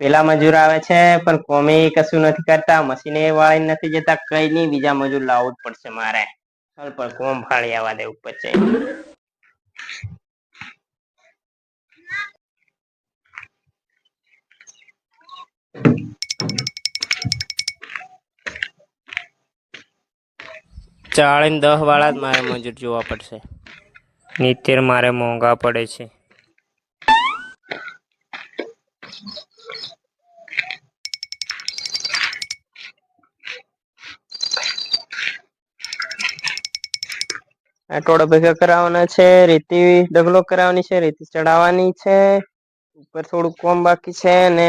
પેલા મજૂર આવે છે, પણ કોમી કશું નથી કરતા, મશીને વાળી નથી જતા, કઈ નહીં, બીજા મજૂર લાવવું પડશે મારે. ચાલ, પણ કોમ ફાળી આવવા દેવું પડશે ચાળી દહ વાળા જ મારે મજૂર જોવા પડશે. નિત્યર મારે મોંઘા પડે છે. ટોળો ભેગા કરાવવાના છે રેતી ડગલો કરાવવાની છે રેતી ચડાવવાની છે ઉપર થોડુંક કોમ બાકી છે ને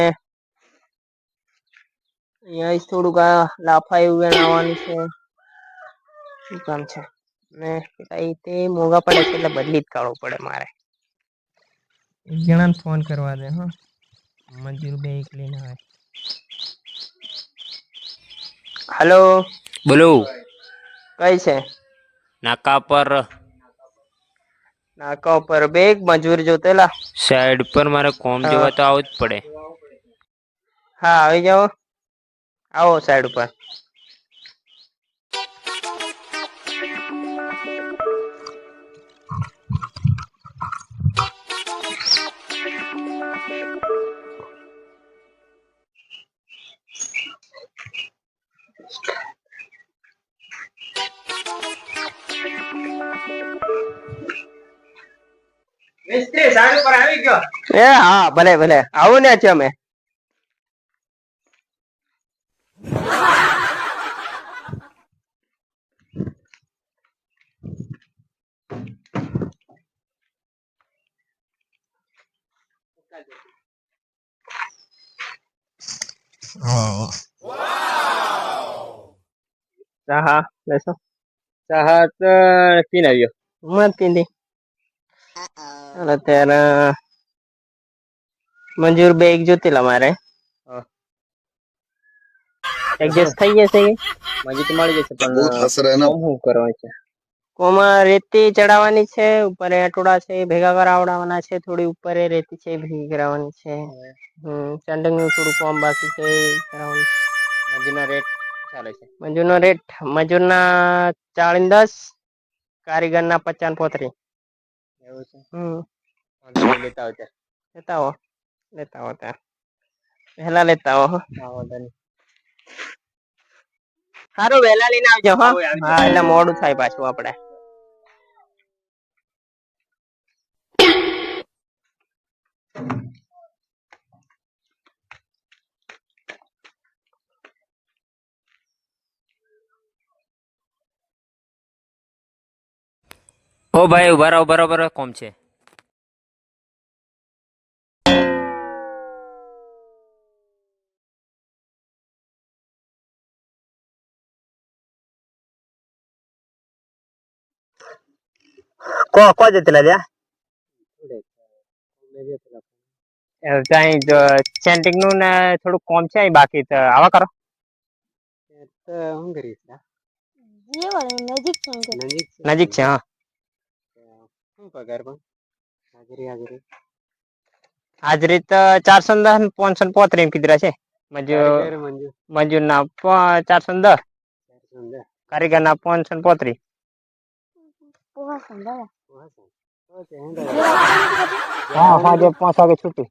અહીંયા થોડુંક આ લાફા એવું વેણાવવાનું છે. શું કામ છે? ને પેલા તે મોંઘા પડે છે એટલે બદલી જ કાઢવું પડે મારે. એક જણાને ફોન કરવા દે હા. મંજુર બે એક લઈને આવે. હલો. બોલો. કઈ છે? નાકા પર. નાકા ઉપર બે એક મજૂર જોતેલા સાઈડ પર મારે કોમ. જોવા તો આવું જ પડે. હા આવી જાઓ. આવો સાઈડ ઉપર. મિસ્ત્રી સાઈડ ઉપર આવી ગયો. એ હા ભલે ભલે. આવું ને છે અમે. ચા લેશો ચા સાહત પીન આવ્યો. મત પીંદી અને ત્યારે મંજૂર બેગ જોતી મારે. એડજસ્ટ થઈ જશે મજી તો મળી જશે પણ બહુ ના. શું કરવાનું છે? કોમાં રેતી ચડાવવાની છે ઉપર એટોડા છે ભેગા કરાવડાવવાના છે થોડી ઉપર એ રેતી છે ભેગી કરાવવાની છે. હમ ચંડંગનું થોડું કોમ બાકી છે કરાવવાનું મજીનો રેટ ચાલે છે. મજૂરનો રેટ મજૂરના ચાળીસ દસ કારીગરના પચાસ પોતરી એવું છે? હમ. લેતા આવજે લેતા આવો. લેતા આવો ત્યાં વહેલા લેતા આવો નહીં. સારું વહેલા લઈને આવજો હો. હા એટલે મોડું થાય પાછું આપણે ઓ ભાઈ ઊભા રહો ઊભા રહો કોમ છે? કો કો જતેલા ત્યાં ત્યાં ચેન્ટિંગનું ને થોડું કોમ છે અહીં બાકી તો આવા કરો. નજીક છે નજીક નજીક છે હા. શું પગાર પણ હાજરી હાજરી. હાજરી તો ચારસો ને દસ પાંચસો ને પોત્રીસ એમ કીધા છે. મજૂર મજૂર ના ચારસો ને દસ. કારીગર ના પાંચસો ને હા હા જે પાંચ વાગે છૂટી.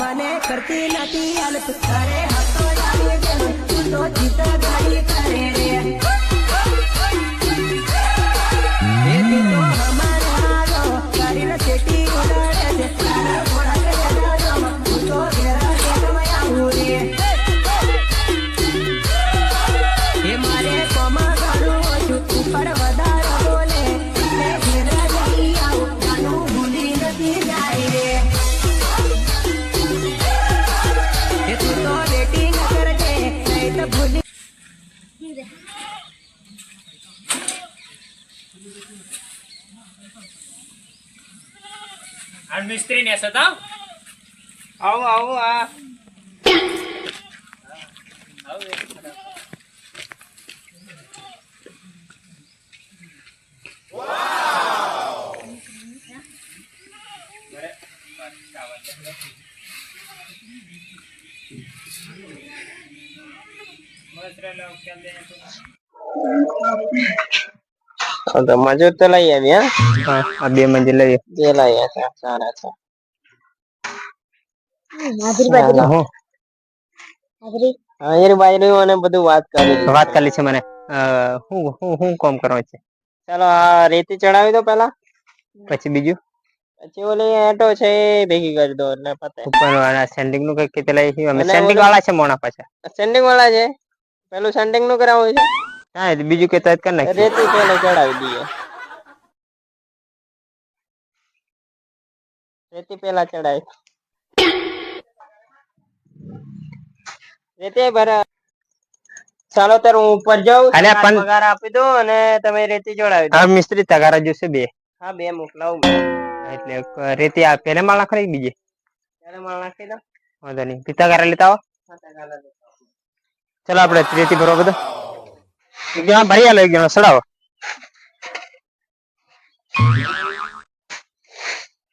મને કરતી નથી હાલત તારે હતો યાદ તું તો જીત મિસ્ત્રી ને સતા આવો આવો આ હા, તો મજૂર તો લઈ આવી હા? આ બે મંજિલ લઈ જે લઈ આવ્યા સારા છે. હાજરી બાજરી અને બધું વાત કરી વાત કરી છે મને. હું હું હું કામ કરવાનું છે? ચાલો આ રેતી ચડાવી દો પેલા પછી બીજું? પછી ઓલી એટો છે એ ભેગી કરી દો એટલે પતે. ઉપર વાળા સેન્ડિંગનું કઈ અમે. સેન્ડિંગ વાળા છે મોણા પાછા. સેન્ડિંગ વાળા છે. પેલું સેન્ડિંગનું કરાવવું છે. હા બીજું કહેતા જ કરી નાખીએ. રેતી પેલા ચડાવી દઈએ? રેતી પેલા ચડાવી રેતી ભરા ચાલો ત્યારે હું ઉપર જાઉં અને પગાર આપી દો અને તમે રેતી ચડાવી દો. હા મિસ્ત્રી તગારા જોશે બે. હા બે મોકલાવું એટલે રેતી આ પેલે માળ નાખી બીજે. પેલે માળ નાખી દો વાંધો નહીં. પિતા તગારા લેતા આવો. ચલો આપણે રેતી ભરવા બધો. ત્યાં ભરી લઈ જણો સડાવો.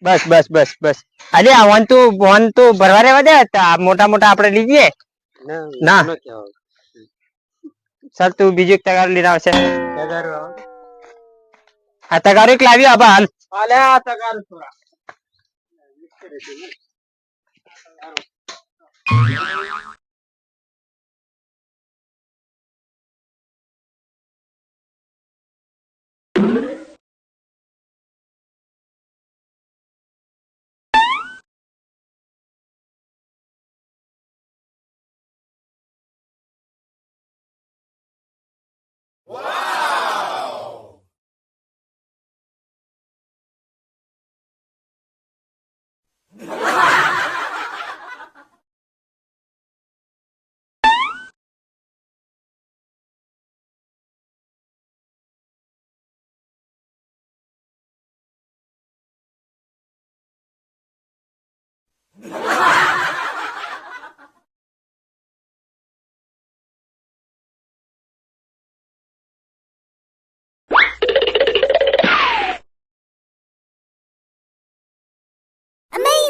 બસ બસ બસ બસ. અરે આ વન તું વન તું ભરવા રહેવા દે મોટા મોટા આપણે લીધીએ? ના. સર તું બીજું એક તગાર લઈને આવશે. આ તગારો એક લાવ્યો આબા હાલ. આલે આ તગારો થોડા. አይደለም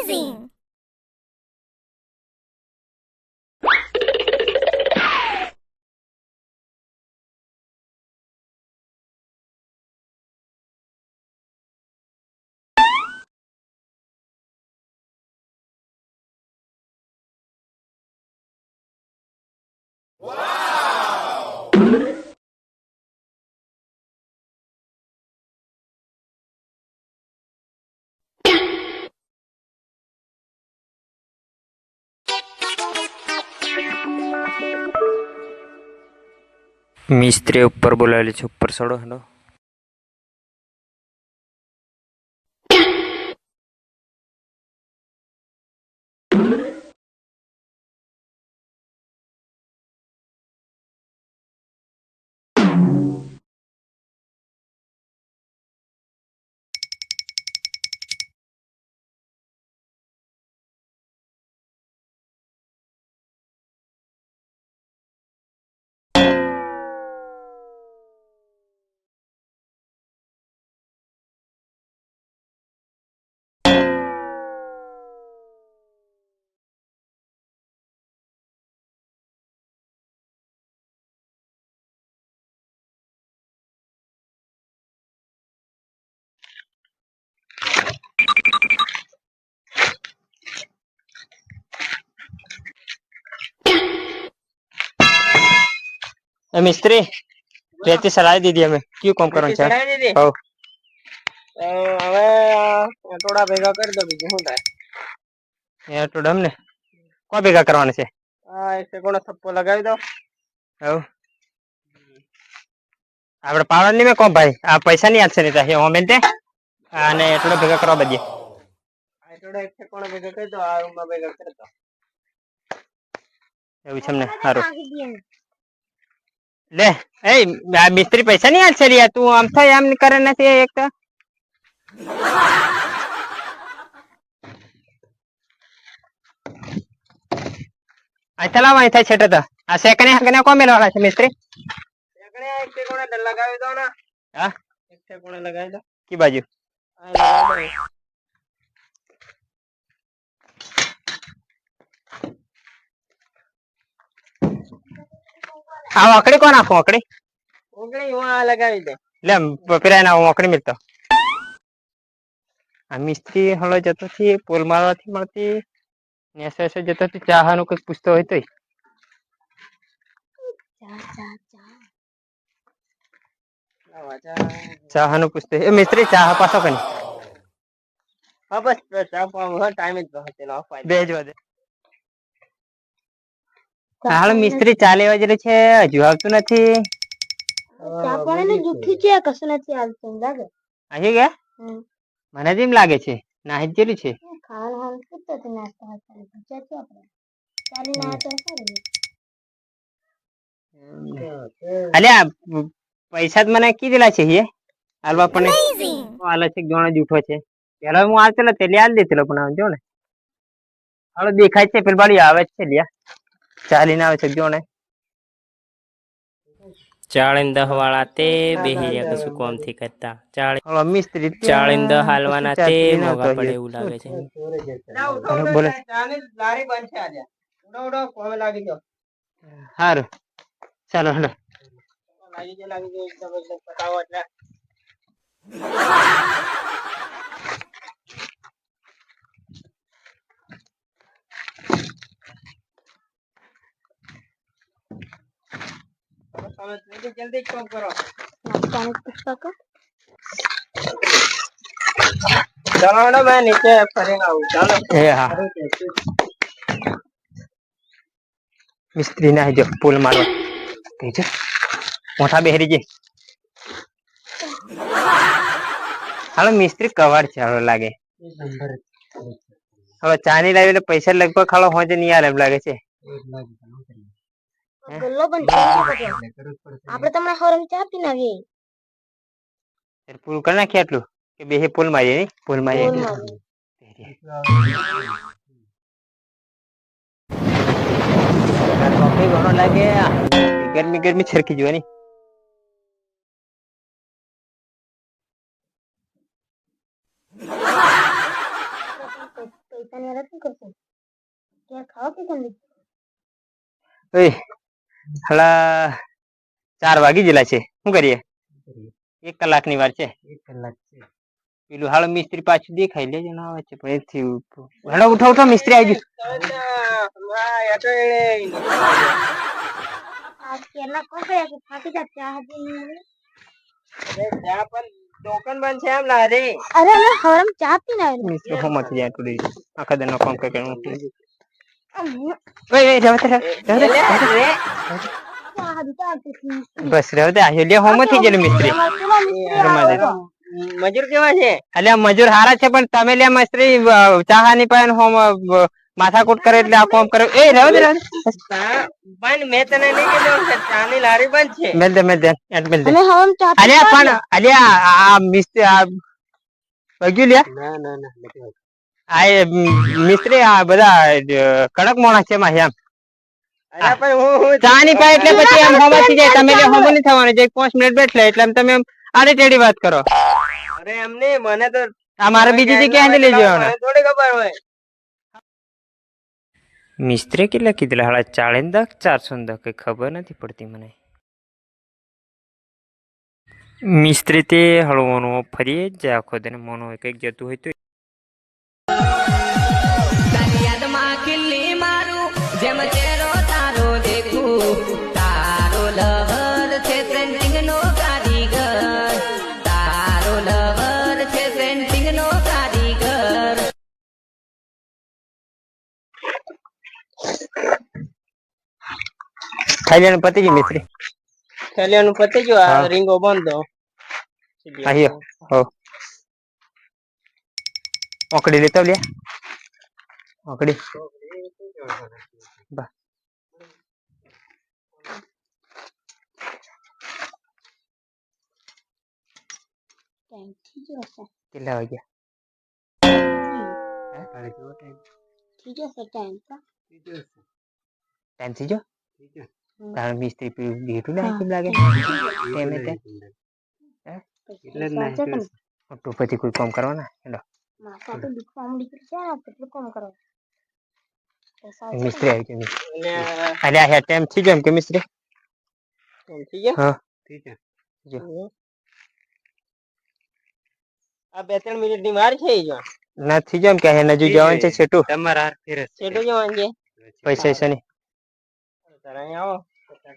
amazing મિસ્ત્રી ઉપર બોલાવેલી છે ઉપર સડો હેડો મિસ્ત્રી રેતી સલાઈ દીધી અમે. કયું કામ કરવાનું છે? હવ. હવે આ ભેગા કરી દો બીજું શું થાય? એ ડમ ને કોણ ભેગા કરવાના છે? આ એક સેકોન્ડ થપ્પો લગાવી દો. હવ. આપણે પાવરની મેં કોણ ભાઈ? આ પૈસા નહીં આપશે નહીં તો હોમેન તે અને એટલો ભેગા કરવા બધી આ એક સેકોન્ડ ભેગા કરી દો આ રૂમમાં ભેગા કરી દો. એવું છે ને સારું. ને. લે એ મિસ્ત્રી પૈસા નહીં આલશે રિયા તું આમ થાય આમ કરે નથી એક તો? આ ચલાવ અહીં થાય છેટે તો. આ સેકને હકને કોણ મેળવાના છે મિસ્ત્રી? એકણે એક ઠેકોણે લગાવી દો ને. હા? એક ઠેકોણે લગાવી દો. કી બાજુ? આ વકડી કોણ આપો વાકડી ઓગળી હું આ લગાવી દે. લે પેલા એના વાકડી મિલતો આ મિસ્ત્રી હળો જતો થી પોલ મારવાથી મળતી નેસો એસો જતો થી ચાહાનું કંઈક પૂછતો હોય તોય. ચાહનું ચા. આવા ચા. ચાહાનું પૂછતો એ મિસ્ત્રી ચાહ પાછો કની હા બસ બસ ચા પાવા ટાઈમ જ બે જ વાગે. હાલ મિસ્ત્રી ચાલે લેવા છે? હજુ આવતું નથી. ચા પાણી જુઠ્ઠી છે કશું નથી આવતું લાગે આજે ગયા મને જ એમ લાગે છે નાહી જ જેલું છે. ખાલ હાલ પૂછતો તો નાસ્તો હતા પૂછ્યા છે આપણે. ચાલી ના તો અલ્યા પૈસા જ મને કીધેલા છે હે? હાલવા પણ હાલે છે ગણો જૂઠો છે. પેલા હું આવતેલો તે લે આલ દેતેલો પણ આમ જો ને. હાલો દેખાય છે પેલી બાળી આવે છે લ્યા. ચાલીને આવે છે જોને ચાળીન દહ વાળા તે બેહી રહ્યા કશું કોમથી કરતા? ચાળી હાલો મિસ્ત્રી ત્યાં દહ હાલવાના તે ચાલી ના તો પડે એવું લાગે છે. ના, બોલો. લારી બંધ છે આજે. ઉડો ઉડો કોમે લાગી ગયો. સારું ચાલો હેલો. લાગી ગયો લાગી ગયો એકદમ એકદમ પતાવો એટલે જલ્દી જલ્દી કામ કરો. ચાલો મેડમ મેં નીચે ફરીને આવું. ચાલો. એ હા. મિસ્ત્રી ના જો પુલ મારો. કઈ છે મોટા બેહરી જે હાલો મિસ્ત્રી કવાર છે હાલો લાગે. હવે ચાની લાવી એટલે પૈસા લગભગ ખાલો હોજે નહીં આવે એમ લાગે છે. ગલ્લો પણ. આપણે તમને હરમ ચા પીને આવીએ? પુલ કરી નાખીએ આટલું કે બે પુલ મારીએ નહીં? પુલ મારીએ ઘણો લાગે ગરમી ગરમી છરકી જોવાની. શું કરશો? ક્યાં ખાઓ કે કેમ ઓય હલા ચાર વાગી જેલા છે. શું કરીએ? એક કલાકની વાર છે. પેલું હાલ મિસ્ત્રી પાછું દેખાય લેજે ના આવે છે પણ એથી હેડો ઉઠો ઉઠો મિસ્ત્રી આવી ગયું. છે. અરે ત્યાં પણ છે એમ લારી અરે હરમ ચા પીને આખા દિનનો કામ કરી wait, ઓય રહેવા દે. બસ રહેવા દે આયો લે હોમાં થઈ ગયેલું મિસ્ત્રી. મજૂર કેવા છે અલ્યા મજૂર હારા છે પણ તમે લે મિસ્ત્રી ચાહાની પાન હોમ માથાકૂટ કરે એટલે આ કોમ કરે. એ રહેવા દે પણ મેં તને નહીં કીધું કે ચાની લારી બંધ છે. મેલ દે મેલ દે એટ મેલ દે. અલ્યા પણ. અલ્યા આ મિસ્ત્રી આ વગ્યું લ્યા? ના ના ના આ એ મિસ્ત્રી આ બધા કડક માણસ છે એમાં એમ. અરે પણ હું હું ચા ની પાય એટલે પછી એમ હોમાં થઈ જાય તમે લે હોમાં નહીં થવાનું જે પાંચ મિનિટ બેઠલે એટલે તમે એમ આડે ટેડી વાત કરો. અરે એમ નહીં મને તો આ મારે બીજી જગ્યાએ હાંડી લઈ જવાનું થોડી ખબર હોય. મિસ્ત્રી કેટલા કીધેલા? હાડા ચાળીને દખ ચારસો ને દહ કઈ ખબર નથી પડતી મને. મિસ્ત્રી તે હળવાનું ફરી જ જાય આખો તેને મોનો હોય કંઈક જતું હોય તો યાદમાં કિલ્લી મારું જેમ ચહેરો તારો દેખું. તારો લવર છે પ્રિન્ટિંગ તારો લવર છે પ્રિન્ટિંગ નો કારીગર. ખાઈ લેવાનું પતી ગયું મિસ્ત્રી. થેલિયાનું પતી ગયું આ રીંગો બંધો આયો હો ઓકડી લેતો લે. ઓકડી. બા કેટલા વાગ્યા? ટાઈમ થઈ ગયો? તારું મિસ્ત્રી પીવું ઘેટું ના કેમ લાગે? ટાઈમે ટાઈમ એટલે ના કોઈ કામ કરવાના? માથા તો દુખવા માંડી ગયું છે ને કેટલું કામ કરો? પૈસા મિસ્ત્રી આવી ગયો અલ્યા હે ટાઈમ થઈ ગયો એમ કે મિસ્ત્રી? થઈ ગયા? હા. આ બે ત્રણ મિનિટની વાર છે જો ના થઈ ગયો કે હે નજુ જવાનું છે છેટું. તમારા ફેરસ છેટુ જવાનું છે? પૈસા છે નહીં. તારે આવો. પૈસા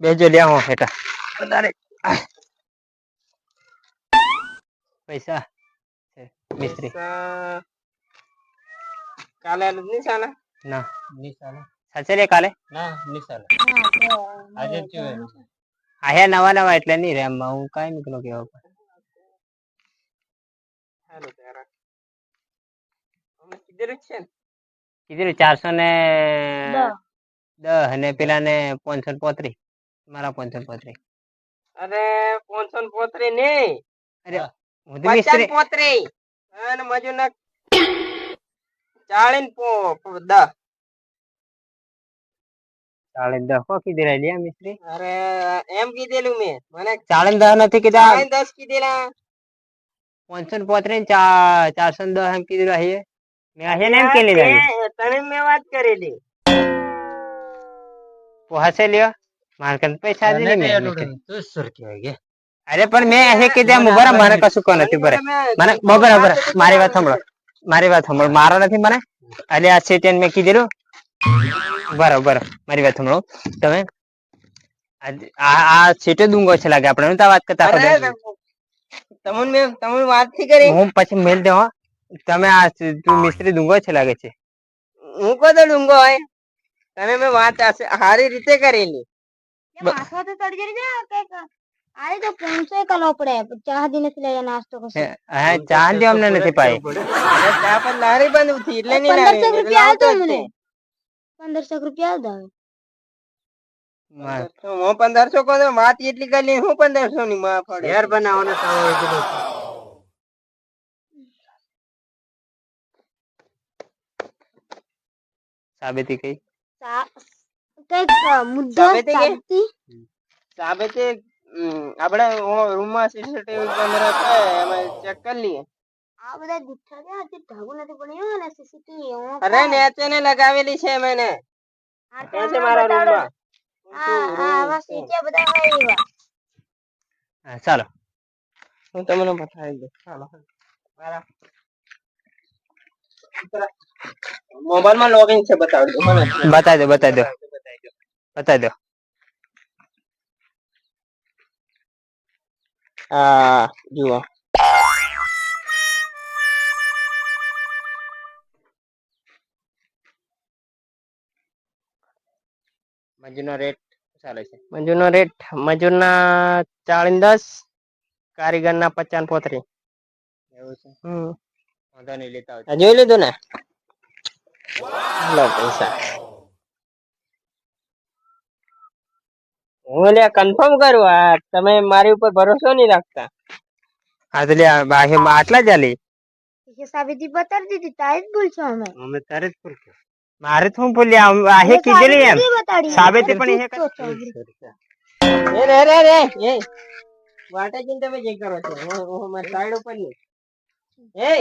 બેજો લ્યા હો હેઠા. વધારે પૈસા મિસ્ત્રી. કાલે આલું ના. નહીં સાચે કાલે? ના નહીં આજે હવે આયા નવા નવા એટલે નહીં રે એમાં હું કઈ નીકળો કેવા હાલો તારા અમે કીધેલું છે ને? કીધું ચારસો ને દસ. દસ અને પેલા ને પાંચસો પોત્રીસ. મારા પાંચસો પોત્રીસ. અરે પાંચસો ને પોત્રી નહીં. અરે હું. તો મિસ્ત્રી. પોત્રી. અને મજૂર ના ચાળીન પો પો- દસ ચાલીસ દસ કો કીધી રહ્યા લ્યા મિસ્ત્રી? અરે એમ કીધેલું મેં. મને ચાલીસ દસ નથી કીધા. ચાળીન દસ કીધેલા. પાંચસો ને પોત્રીસ ને ચા- ચારસો ને દસ એમ કીધું રહીએ મેં ને એમ કે લીધા તને મેં વાત કરેલી. પોહાશે લ્યો. મિસ્ત્રી. તું સુર અરે પણ મેં એ કીધું એમ બરાબર મને કશું કહો નથી બરે મને બરાબર મારી વાત સાંભળો. મારી વાત સાંભળો. મારો નથી મને? એટલે આ છે તેને મેં કીધેલું. બરાબર મારી વાત સાંભળો. તમે? આ- આ સીટો ડુંગો છે લાગે આપણે તો વાત કરતા આપણે. તમને મેં તમને વાતથી કરી. હું પછી મેલ દે હો. તમે આ તું મિસ્ત્રી ડુંગો છે લાગે છે. હું કોતો ડુંગો હોય? તમે મેં વાત સારી રીતે કરેલી. માથા તો ચડી જરી જાય આરે તો પાંચસો એક પડે ચાહ દી નથી લઈ નાસ્તો કરશે. હા ચા દે અમને નથી પાઈ. ચા પર લારી બંધ હતી એટલે નહીં પંદરસો લાવી રૂપિયા આવતો મને. તે. પંદરસો રૂપિયા આવતા હું પંદરસો કહું વાત એટલી કરી હું પંદરસો ની માં પડે? ઘેર બનાવવાનો સાબિતી કઈ? સા- કંઈક મુદ્દો સાબિતી તે આપણે રૂમમાં સીસીટીવી કેમેરા છે એમાં ચેક કરી લઈએ. આ બધા દીઠા છે હજી ઢાગુ નથી પડ્યો અને સીસીટીવી અરે નેચે ને લગાવેલી છે મેને આ છે મારા રૂમમાં. સીટીયા બધા હા, ચાલો. હું તમને બતાવી દઉં. ચાલો. મારા મોબાઈલમાં લોગિન છે બતાવી દો બતાવી દો બતાવી દો બતાવી દો આ જુઓ મંજૂરનો રેટ ચાલે છે મજૂરનો રેટ મજૂરના ચાળીસ દસ કારીગર ના પચાસ પોત્રી એવું છે હમ વાંધો નહીં લેતા આવજો આ જોઈ લીધું ને લો પૈસા હું લે કન્ફર્મ કરું આ તમે મારી ઉપર ભરોસો નહીં રાખતા. હા તો લે આ બાહે આટલા એ સાબિતી બતાવી દીધી તારી જ ભૂલ છે અમે. અમે તારે જ ભૂલ મારે તો હું ભૂલ્યા આહે કીધેલી એમ. સાબિતી પણ એ એ રે રે રે એ. વાટે જઈને તમે જે કરો છો. હું હું સાઈડ ઉપરની એ.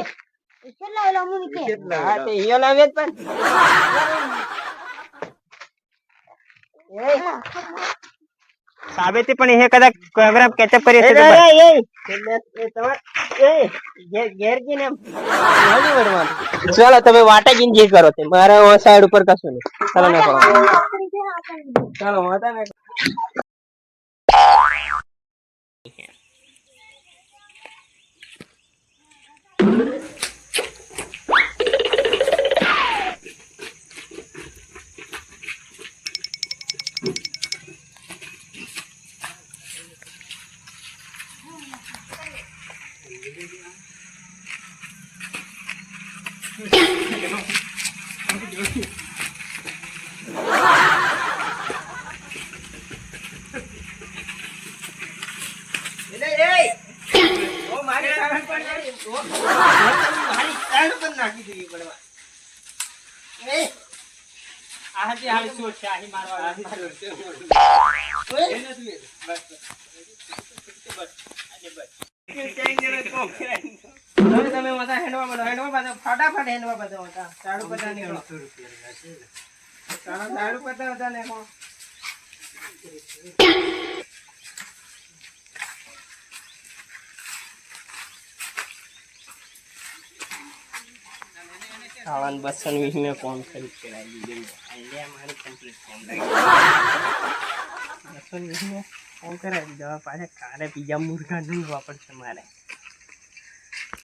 કેટલા એલા હું કે? હા તે હિયો લાવે પણ. એ સાબેતી પણ એ કદાચ પ્રોગ્રામ કેચઅપ કરી હશે ચાલો તમે વાટે જ જે કરો તે મારે ઓ સાઈડ ઉપર કશું નહીં. ચલો ના કરો. માતા ને છે. તમે બધા હેંડવા બધો હેંડવા બધો ફટાફટ હેંડવા બધો હતા બધા ને. ચાલો ઝાડુ બધા બધા નીકળો બસન વીસ મેં કોમ કરી કરાવી દીધું આઈડિયા મારી કમ્પ્લીટ કોમ બસન વીસ મેં કોમ કરાવી દીધો પાછા કારે બીજા મુર્ગા નહીં વાપરશે મારે.